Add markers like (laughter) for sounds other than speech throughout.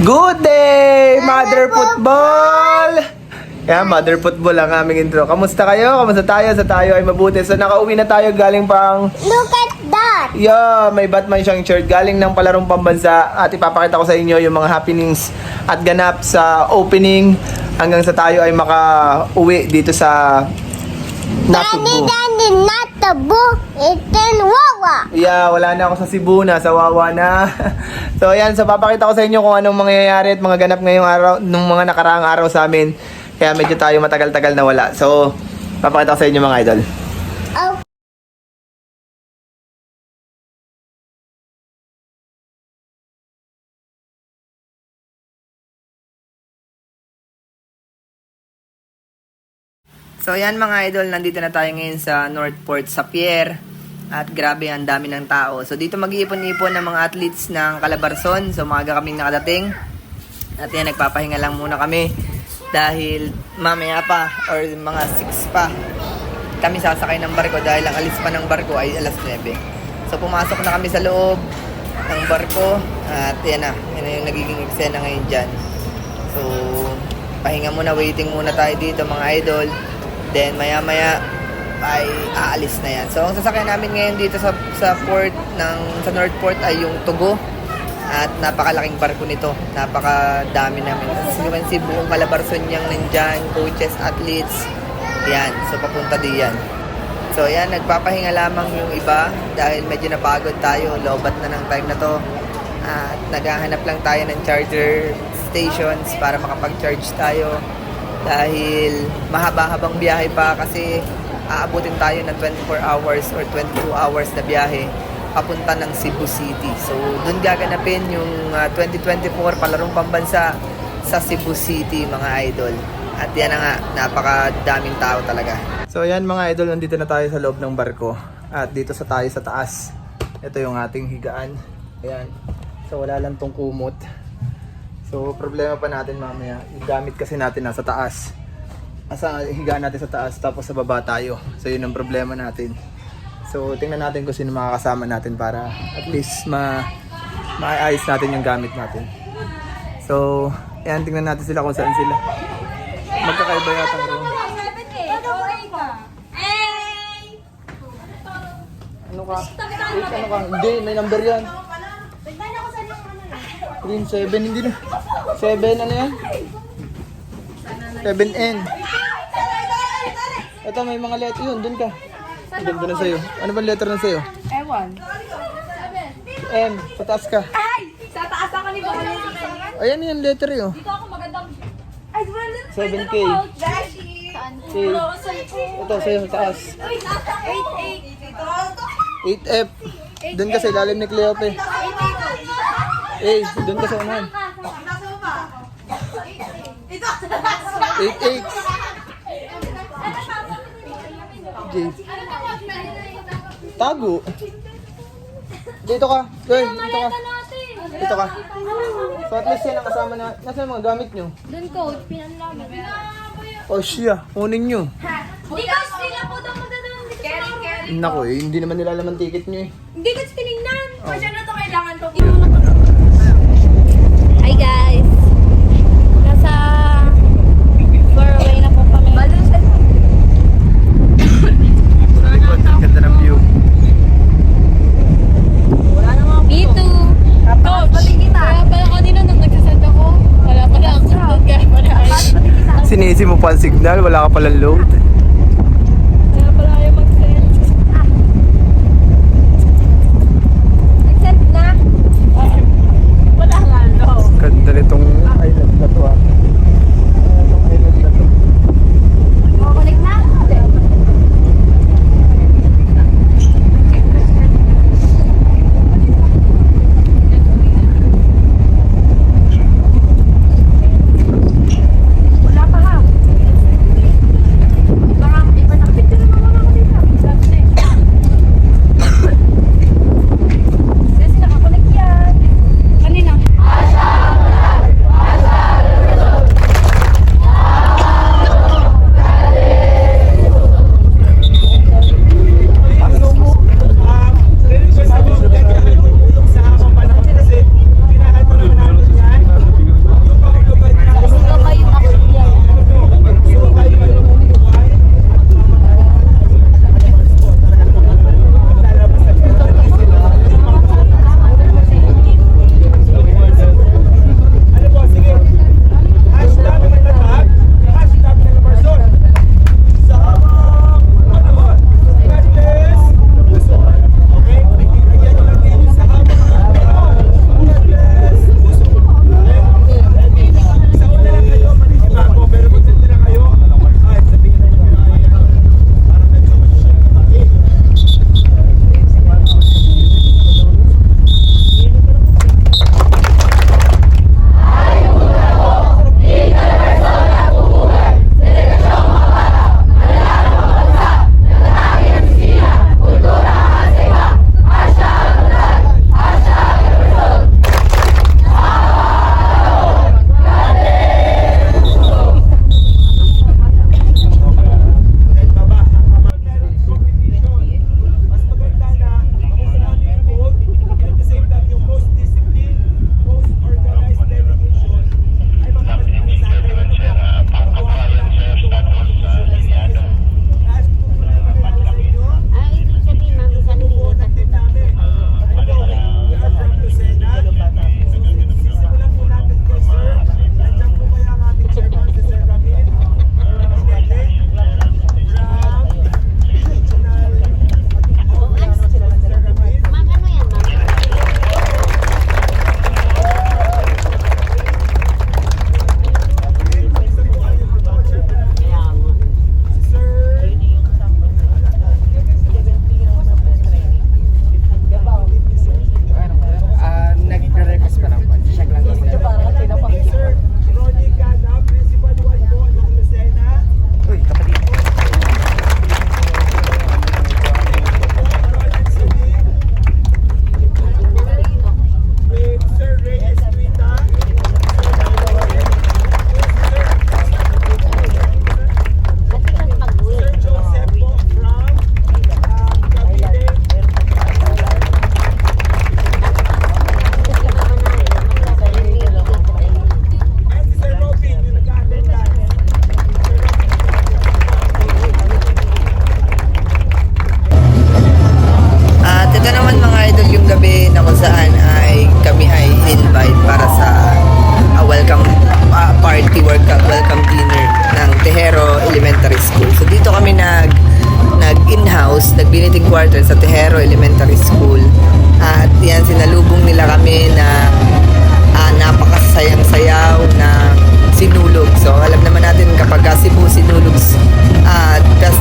Good day, Mother Football! Kaya Mother Football ang aming intro. Kamusta kayo? Kamusta tayo? Sa tayo ay mabuti. So nakauwi na tayo galing pang... Look at that! Yeah, may Batman siyang shirt galing ng palarong pambansa at ipapakita ko sa inyo yung mga happenings at ganap sa opening hanggang sa tayo ay maka-uwi dito sa Daddy, Natubo. daddy, not the book. It's in Wawa. Yeah, wala na ako sa Cebu na, sa Wawa na. (laughs) so ayan, so papakita ko sa inyo kung anong mangyayari at mga ganap ngayong araw, nung mga nakaraang araw sa amin. Kaya medyo tayo matagal-tagal na wala. So, papakita ko sa inyo mga idol. So yan mga idol, nandito na tayo ngayon sa Northport sa Pier. At grabe, ang dami ng tao. So dito mag-iipon-ipon ng mga athletes ng Calabarzon. So maaga kaming nakadating. At yan, nagpapahinga lang muna kami. Dahil mamaya pa, or mga 6 pa, kami sasakay ng barko dahil ang alis pa ng barko ay alas 9. So pumasok na kami sa loob ng barko. At yan na, yan na yung nagiging eksena ngayon dyan. So, pahinga muna, waiting muna tayo dito mga idol. Then maya maya ay aalis na yan. So ang sasakyan namin ngayon dito sa sa port ng sa Northport ay yung Tugo. At napakalaking barko nito. Napakadami namin. As you can see, buong Calabarzon niyang nandyan. Coaches, athletes. Yan. So papunta diyan. So yan, nagpapahinga lamang yung iba dahil medyo napagod tayo. Lobat na ng time na to. At naghahanap lang tayo ng charger stations para makapag-charge tayo dahil mahaba-habang biyahe pa kasi aabutin tayo ng 24 hours or 22 hours na biyahe papunta ng Cebu City. So, doon gaganapin yung ah, 2024 palarong pambansa sa Cebu City, mga idol. At yan na nga, napakadaming tao talaga. So, yan mga idol, nandito na tayo sa loob ng barko. At dito sa tayo sa taas. Ito yung ating higaan. Ayan. So, wala lang tong kumot. So, problema pa natin mamaya. Yung gamit kasi natin nasa taas. Asa higaan natin sa taas tapos sa baba tayo. So, yun ang problema natin. So, tingnan natin kung sino makakasama natin para at least ma maayos natin yung gamit natin. So, ayan, tingnan natin sila kung saan sila. Magkakaiba yata ang room. Ano ka? Wait, ano ka? Hindi, may number yan. Green 7, hindi na. 7, ano yan? 7N. Ito, may mga letter yun. Doon ka. Ganda na sa'yo. Ano ba letter na sa'yo? Ewan. M. Sa taas ka. Ay! Sa taas ako ni Bawal yung Ayan yung letter yun. Dito ako magandang... Ay, wala. 7K. Dashi! K. Ito. Sa'yo, sa taas. Uy, nasa 8-8. 8F. Doon ka sa ilalim ni Cleope. Eh, doon ka sa unahan. 8H. J. Tago. Dito ka. Girl, dito ka. Dito ka. So at least yan ang kasama na. Nasaan mga gamit nyo? Doon coach, pinanlaman. Oh, siya. Kunin nyo. Hindi kasi sila po daw. Carry, carry. Nako eh, hindi naman nila laman ticket nyo eh. Hindi kasi tinignan. Oh. Kasi na to kailangan to. Hi guys! Nasa Faraway na po kami. Sa likod, ganda ng view. Me too. Coach, kaya pala kanina nung nagsasend ako, wala pala ang doon kaya pala ay. Sinisi mo pa ang signal, wala ka palang load.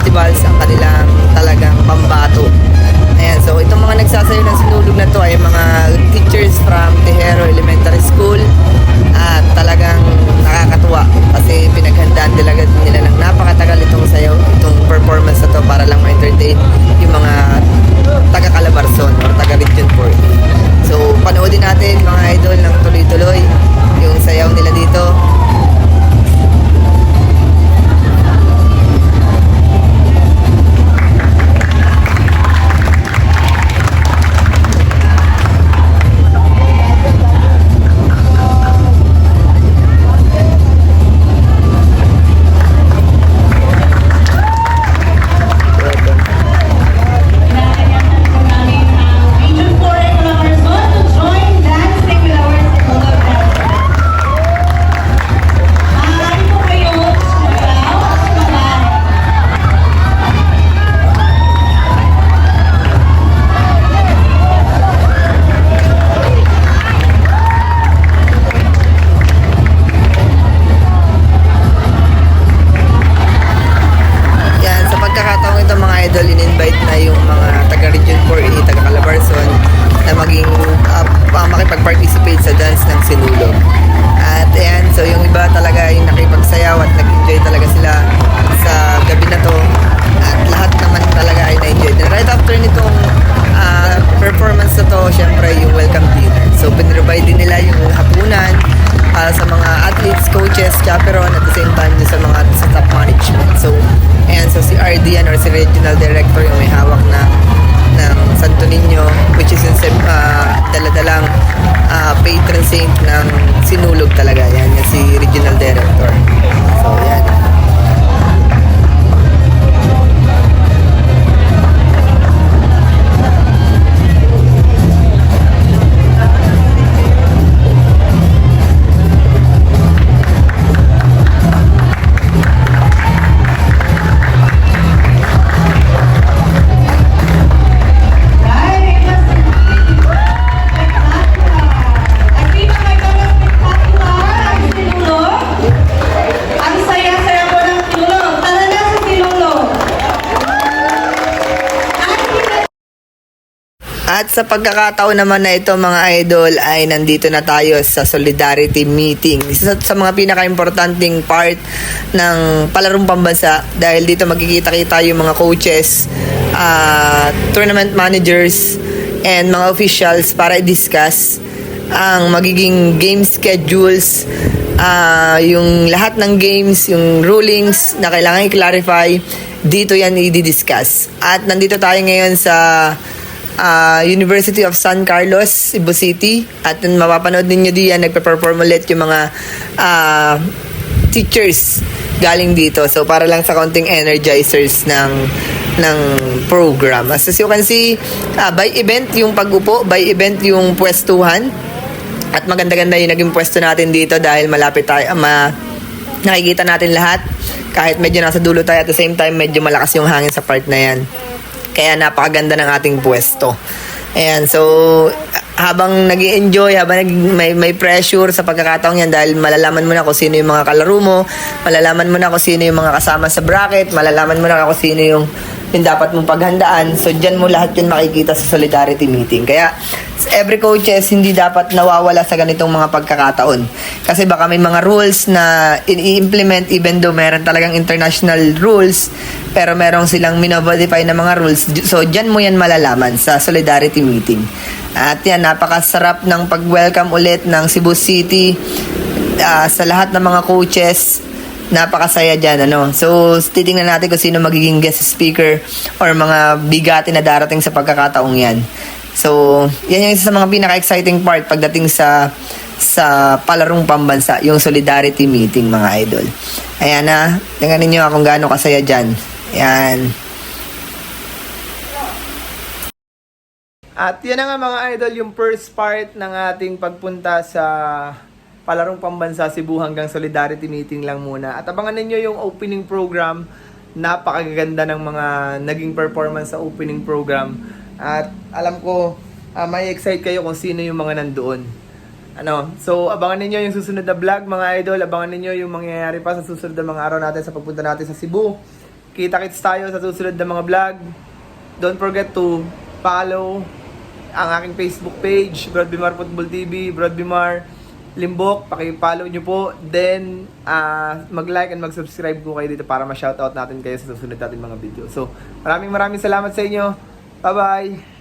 Festivals ang kanilang talagang pambato. Ayan, so itong mga nagsasayo ng sinulog na to ay mga teachers from Tejero Elementary School at talagang nakakatuwa kasi pinaghandaan talaga nila ng napakatagal itong sayaw, itong performance na to para lang ma-entertain yung mga taga Calabarzon or taga Region 4 So, panoodin natin mga idol ng tuloy-tuloy yung sayaw nila dito. Coaches, chaperon at the same time din sa mga sa top management. So, ayan, so si RD yan or si regional director yung may hawak na ng Santo Niño which is yung uh, daladalang uh, patron saint ng sinulog talaga yan, yan si regional director. So, yan. At sa pagkakataon naman na ito mga idol ay nandito na tayo sa Solidarity Meeting. Isa sa, mga pinaka-importanting part ng palarong pambansa dahil dito magkikita-kita yung mga coaches, ah, tournament managers, and mga officials para i-discuss ang magiging game schedules, ah, yung lahat ng games, yung rulings na kailangan i-clarify, dito yan i-discuss. At nandito tayo ngayon sa ah, University of San Carlos, Cebu City. At mapapanood ninyo diyan, nagpe-perform ulit yung mga ah, teachers galing dito. So, para lang sa konting energizers ng ng program. As you can see, ah, by event yung pag-upo, by event yung pwestuhan. At maganda-ganda yung naging pwesto natin dito dahil malapit tayo, ma, nakikita natin lahat. Kahit medyo nasa dulo tayo at the same time medyo malakas yung hangin sa part na yan. Kaya napakaganda ng ating pwesto. Ayan, so habang nag enjoy habang nag, may, may pressure sa pagkakataong yan dahil malalaman mo na kung sino yung mga kalaro mo, malalaman mo na kung sino yung mga kasama sa bracket, malalaman mo na kung sino yung, yung dapat mong paghandaan. So, dyan mo lahat yun makikita sa solidarity meeting. Kaya, every coaches, hindi dapat nawawala sa ganitong mga pagkakataon. Kasi baka may mga rules na i-implement even though meron talagang international rules, pero merong silang minodify na mga rules. So, dyan mo yan malalaman sa solidarity meeting. At yan, napakasarap ng pag-welcome ulit ng Cebu City ah, sa lahat ng mga coaches. Napakasaya dyan, ano. So, titingnan natin kung sino magiging guest speaker or mga bigati na darating sa pagkakataong yan. So, yan yung isa sa mga pinaka-exciting part pagdating sa sa palarong pambansa, yung solidarity meeting, mga idol. Ayan na, tingnan ninyo kung gaano kasaya dyan. Ayan. At yan na nga mga idol, yung first part ng ating pagpunta sa palarong pambansa Cebu hanggang solidarity meeting lang muna. At abangan ninyo yung opening program. Napakaganda ng mga naging performance sa opening program. At alam ko, ah, may excite kayo kung sino yung mga nandoon. Ano, so abangan ninyo yung susunod na vlog mga idol, abangan ninyo yung mangyayari pa sa susunod na mga araw natin sa pagpunta natin sa Cebu. Kita-kits tayo sa susunod na mga vlog. Don't forget to follow ang aking Facebook page, Brad Bimar Football TV, Brad Bimar Limbok. Paki-follow nyo po. Then, ah, mag-like and mag-subscribe po kayo dito para ma-shoutout natin kayo sa susunod natin mga video. So, maraming maraming salamat sa inyo. Bye-bye!